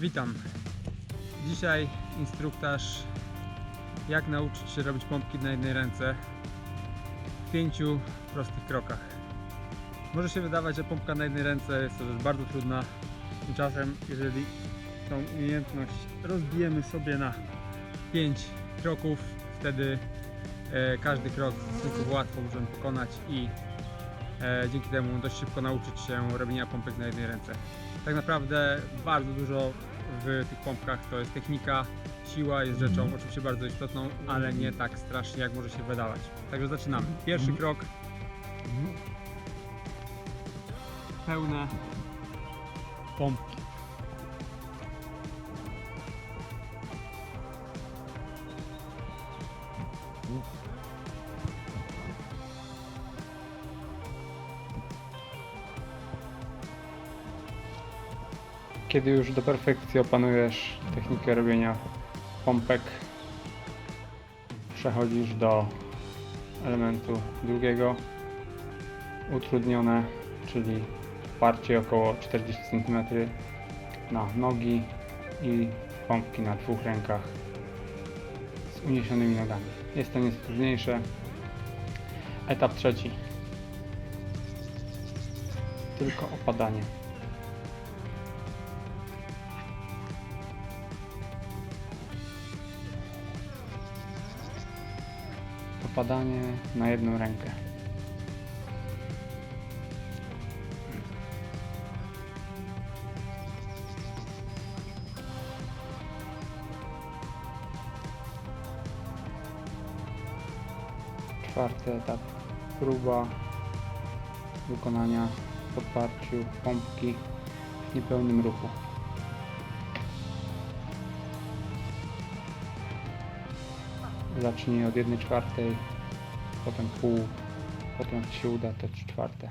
Witam. Dzisiaj instruktaż jak nauczyć się robić pompki na jednej ręce w pięciu prostych krokach. Może się wydawać, że pompka na jednej ręce jest to rzecz bardzo trudna. Tymczasem, jeżeli tą umiejętność rozbijemy sobie na pięć kroków, wtedy e, każdy krok stosunkowo łatwo możemy pokonać i e, dzięki temu dość szybko nauczyć się robienia pompek na jednej ręce. Tak naprawdę bardzo dużo w tych pompkach to jest technika, siła jest rzeczą oczywiście bardzo istotną, ale nie tak strasznie jak może się wydawać. Także zaczynamy. Pierwszy krok. Pełne pompki. Kiedy już do perfekcji opanujesz technikę robienia pompek, przechodzisz do elementu drugiego, utrudnione, czyli parcie około 40 cm na nogi i pompki na dwóch rękach z uniesionymi nogami. Jest to nieco trudniejsze. Etap trzeci. Tylko opadanie. Opadanie na jedną rękę. Czwarty etap. Próba wykonania w podparciu pompki w niepełnym ruchu. Zacznij od jednej czwartej, potem pół, potem jak się uda to trzy czwarte.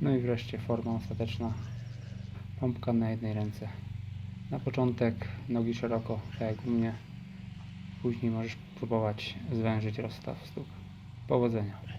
No i wreszcie forma ostateczna. Pompka na jednej ręce. Na początek nogi szeroko, tak jak u mnie. Później możesz próbować zwężyć rozstaw stóp. Powodzenia.